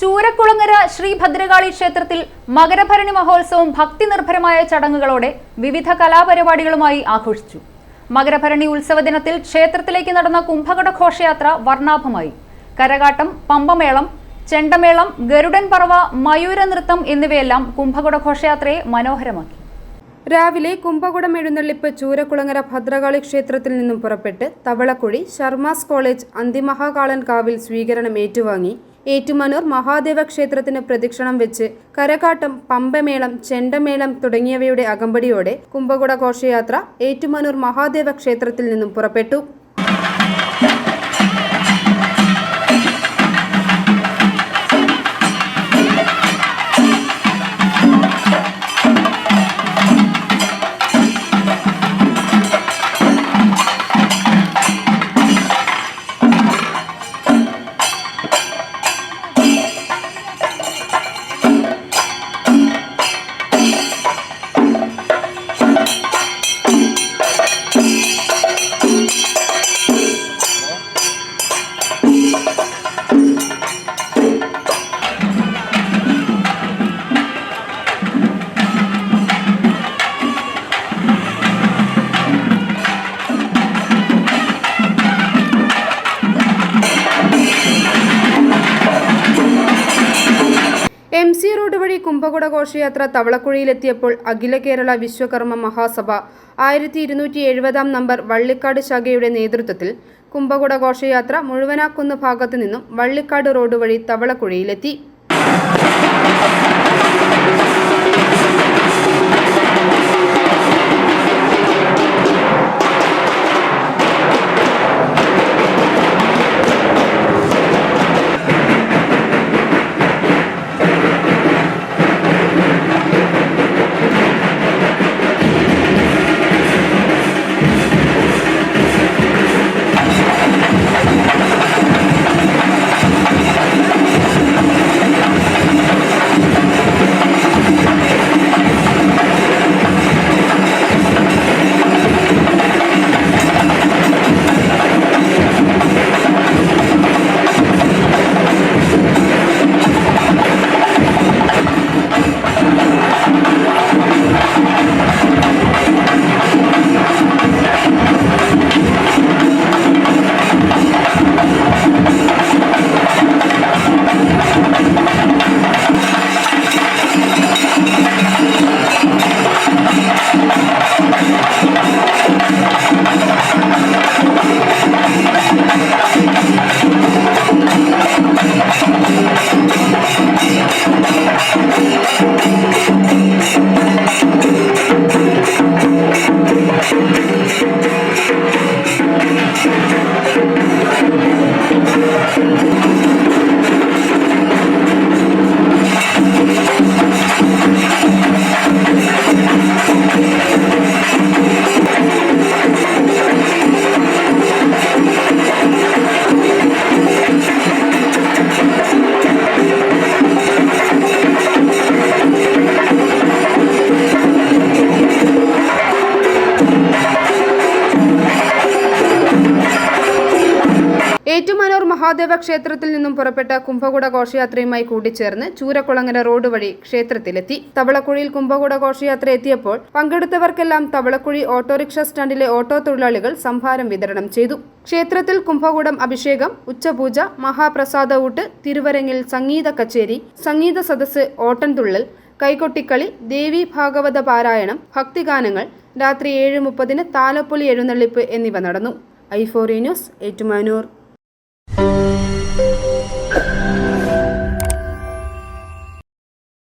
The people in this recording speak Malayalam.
ചൂരക്കുളങ്ങര ശ്രീ ഭദ്രകാളി ക്ഷേത്രത്തിൽ മകരഭരണി മഹോത്സവം ഭക്തി നിർഭരമായ ചടങ്ങുകളോടെ വിവിധ കലാപരിപാടികളുമായി ആഘോഷിച്ചു. മകരഭരണി ഉത്സവ ദിനത്തിൽ ക്ഷേത്രത്തിലേക്ക് നടന്ന കുംഭകട ഘോഷയാത്ര വർണാഭമായി. കരകാട്ടം പമ്പമേളം ചെണ്ടമേളം ഗരുഡൻ പറവ മയൂര നൃത്തം എന്നിവയെല്ലാം കുംഭകട ഘോഷയാത്രയെ മനോഹരമാക്കി. രാവിലെ കുംഭകുടം എഴുന്നള്ളിപ്പ് ചൂരക്കുളങ്ങര ഭദ്രകാളി ക്ഷേത്രത്തിൽ നിന്നും പുറപ്പെട്ട് തവളക്കുഴി ശർമാസ് കോളേജ് അന്തിമഹാകാളൻ കാവിൽ സ്വീകരണം ഏറ്റുവാങ്ങി. ഏറ്റുമാനൂർ മഹാദേവ ക്ഷേത്രത്തിന് പ്രദക്ഷിണം വെച്ച് കരകാട്ടം പമ്പമേളം ചെണ്ടമേളം തുടങ്ങിയവയുടെ അകമ്പടിയോടെ കുംഭകുട ഘോഷയാത്ര ഏറ്റുമാനൂർ മഹാദേവ ക്ഷേത്രത്തിൽ നിന്നും പുറപ്പെട്ടു. എം സി റോഡ് വഴി കുംഭകുട ഘോഷയാത്ര തവളക്കുഴിയിലെത്തിയപ്പോൾ അഖില കേരള വിശ്വകർമ്മ മഹാസഭ ആയിരത്തി ഇരുന്നൂറ്റി എഴുപതാം നമ്പർ വള്ളിക്കാട് ശാഖയുടെ നേതൃത്വത്തിൽ കുംഭകുട ഘോഷയാത്ര മുഴുവനാക്കുന്ന ഭാഗത്തു നിന്നും വള്ളിക്കാട് റോഡ് വഴി തവളക്കുഴിയിലെത്തി. മഹാദേവ ക്ഷേത്രത്തിൽ നിന്നും പുറപ്പെട്ട കുംഭകുട ഘോഷയാത്രയുമായി കൂടിച്ചേർന്ന് ചൂരക്കുളങ്ങര റോഡ് വഴി ക്ഷേത്രത്തിലെത്തി. തവളക്കുഴിയിൽ കുംഭകുട ഘോഷയാത്ര എത്തിയപ്പോൾ പങ്കെടുത്തവർക്കെല്ലാം തവളക്കുഴി ഓട്ടോറിക്ഷ സ്റ്റാൻഡിലെ ഓട്ടോ തൊഴിലാളികൾ സംഭാരം വിതരണം ചെയ്തു. ക്ഷേത്രത്തിൽ കുംഭകുടം അഭിഷേകം ഉച്ചപൂജ മഹാപ്രസാദ ഊട്ട് തിരുവരങ്ങിൽ സംഗീത കച്ചേരി സംഗീത സദസ്സ് ഓട്ടൻതുള്ളൽ കൈകൊട്ടിക്കളി ദേവി ഭാഗവത പാരായണം ഭക്തിഗാനങ്ങൾ രാത്രി ഏഴ് മുപ്പതിന് താലപ്പൊലി എഴുന്നള്ളിപ്പ് എന്നിവ നടന്നു. ഐഫോറി ന്യൂസ് ഏറ്റുമാനൂർ.